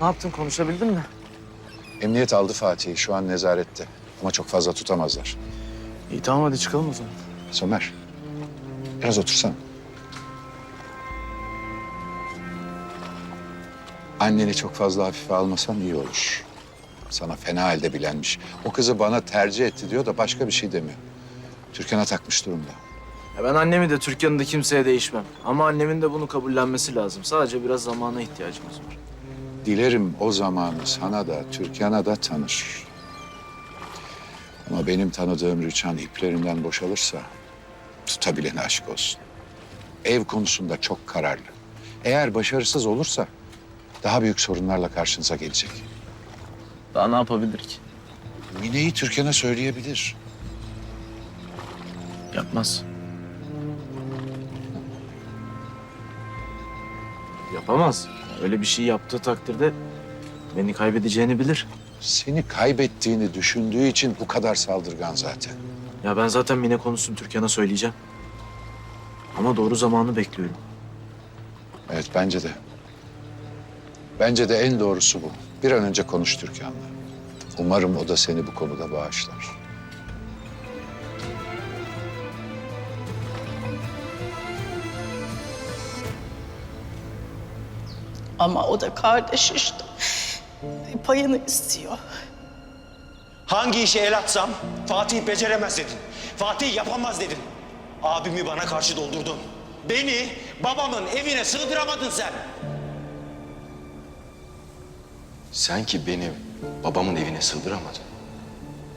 Ne yaptın konuşabildin mi? Emniyet aldı Fatih'i. Şu an nezarette. Ama çok fazla tutamazlar. İyi tamam hadi çıkalım o zaman. Somer, biraz otursana. Anneni çok fazla hafife almasan iyi olur. Sana fena halde bilenmiş. O kızı bana tercih etti diyor da başka bir şey demiyor. Türkan'a takmış durumda. Ya ben annemi de Türkan'ı da kimseye değişmem. Ama annemin de bunu kabullenmesi lazım. Sadece biraz zamana ihtiyacımız var. Dilerim o zamanı sana da Türkan'a da tanır. Ama benim tanıdığım Rüçhan iplerinden boşalırsa tutabilene aşk olsun. Ev konusunda çok kararlı. Eğer başarısız olursa daha büyük sorunlarla karşınıza gelecek. Daha ne yapabilir ki? Mine'yi Türkan'a söyleyebilir. Yapmaz. Yapamaz. Öyle bir şey yaptığı takdirde beni kaybedeceğini bilir. Seni kaybettiğini düşündüğü için bu kadar saldırgan zaten. Ya ben zaten Mine konusunu Türkan'a söyleyeceğim. Ama doğru zamanı bekliyorum. Evet bence de. Bence de en doğrusu bu. Bir an önce konuş Türkan'la. Umarım o da seni bu konuda bağışlar. Ama o da kardeş işte. Payını istiyor. Hangi işe el atsam Fatih beceremez dedin. Fatih yapamaz dedin. Abimi bana karşı doldurdun. Beni babamın evine sığdıramadın sen. Sen ki beni babamın evine sığdıramadın.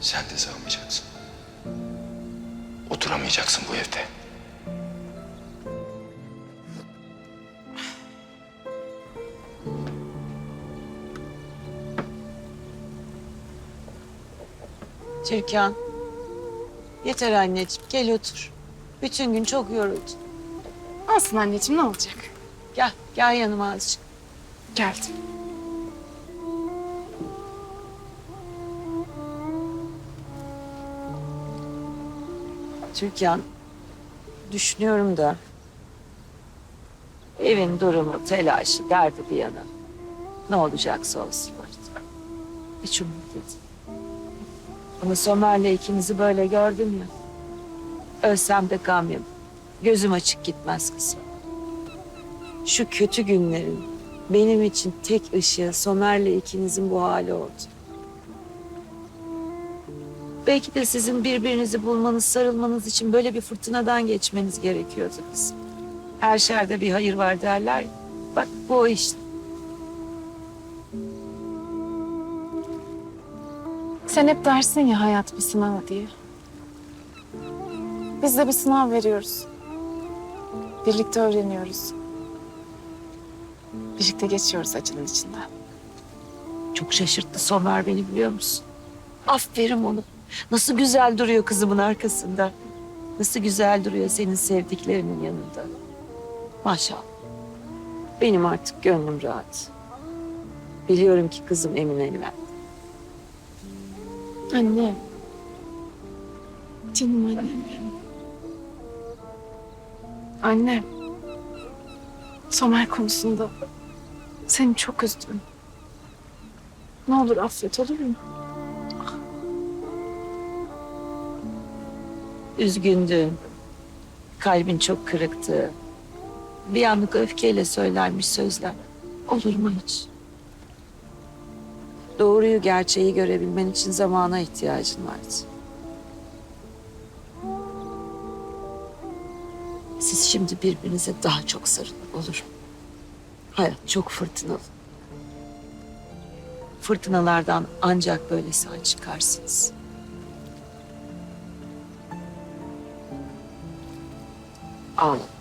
Sen de sığamayacaksın. Oturamayacaksın bu evde. Türkan. Yeter anneciğim gel otur. Bütün gün çok yoruldun. Olsun anneciğim ne olacak? Gel gel yanıma azıcık. Geldim. Türkan. Düşünüyorum da. Evin durumu, telaşı, derdi bir yana. Ne olacaksa olsun artık. Hiç umut değil. Ama Somer'le ikinizi böyle gördüm ya. Ölsem de gam yemem. Gözüm açık gitmez kızım. Şu kötü günlerin benim için tek ışığı Somer'le ikinizin bu hali oldu. Belki de sizin birbirinizi bulmanız, sarılmanız için böyle bir fırtınadan geçmeniz gerekiyordu kızım. Her şerde bir hayır var derler. Bak bu o işte. Sen hep dersin ya hayat bir sınav diye. Biz de bir sınav veriyoruz. Birlikte öğreniyoruz. Birlikte geçiyoruz acının içinden. Çok şaşırttı Somer beni biliyor musun? Aferin onu. Nasıl güzel duruyor kızımın arkasında. Nasıl güzel duruyor senin sevdiklerinin yanında. Maşallah. Benim artık gönlüm rahat. Biliyorum ki kızım emin evlendi. Anne. Canım annem. Anne. Somer konusunda seni çok üzdüm. Ne olur affet olur mu? Üzgündün. Kalbin çok kırıktı. Bir anlık öfkeyle söylenmiş sözler. Olur mu hiç? Doğruyu, gerçeği görebilmen için zamana ihtiyacın vardı. Siz şimdi birbirinize daha çok sarılın olur? Hayat çok fırtınalı. Fırtınalardan ancak böyle sağ çıkarsınız. Ağla.